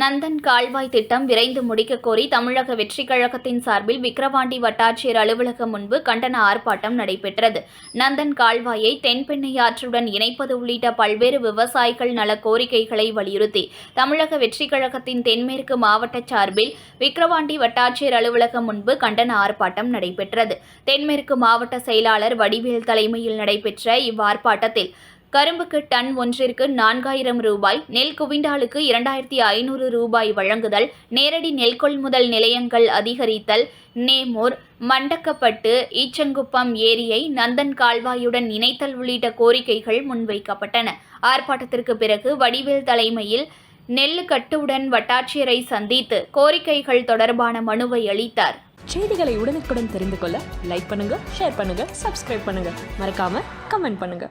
நந்தன் கால்வாய் திட்டம் விரைந்து முடிக்க கோரி தமிழக வெற்றி கழகத்தின் சார்பில் விக்கிரவாண்டி வட்டாட்சியர் அலுவலகம் முன்பு கண்டன ஆர்ப்பாட்டம் நடைபெற்றது. நந்தன் கால்வாயை தென்பெண்ணை ஆற்றுடன் இணைப்பது உள்ளிட்ட பல்வேறு விவசாயிகள் நல கோரிக்கைகளை வலியுறுத்தி தமிழக வெற்றி கழகத்தின் தென்மேற்கு மாவட்ட சார்பில் விக்கிரவாண்டி வட்டாட்சியர் அலுவலகம் முன்பு கண்டன ஆர்ப்பாட்டம் நடைபெற்றது. தென்மேற்கு மாவட்ட செயலாளர் வடிவேல் தலைமையில் நடைபெற்ற இவ்வார்ப்பாட்டத்தில் கரும்புக்கு டன் ஒன்றிற்கு நான்காயிரம் ரூபாய் நெல் குவிண்டாலுக்கு இரண்டாயிரத்தி ஐநூறு ரூபாய் வழங்குதல் நேரடி நெல் கொள்முதல் நிலையங்கள் அதிகரித்தல் நேமூர் மண்டக்கப்பட்டு ஈச்சங்குப்பம் ஏரியை நந்தன் கால்வாயுடன் இணைத்தல் உள்ளிட்ட கோரிக்கைகள் முன்வைக்கப்பட்டன. ஆர்ப்பாட்டத்திற்கு பிறகு வடிவேல் தலைமையில் நெல்லுக்கட்டுடன் வட்டாட்சியரை சந்தித்து கோரிக்கைகள் தொடர்பான மனுவை அளித்தார். செய்திகளை உடனுக்குடன் தெரிந்து கொள்ள லைக் பண்ணுங்க ஷேர் பண்ணுங்க சப்ஸ்கிரைப் பண்ணுங்க. மறக்காம கமெண்ட் பண்ணுங்க.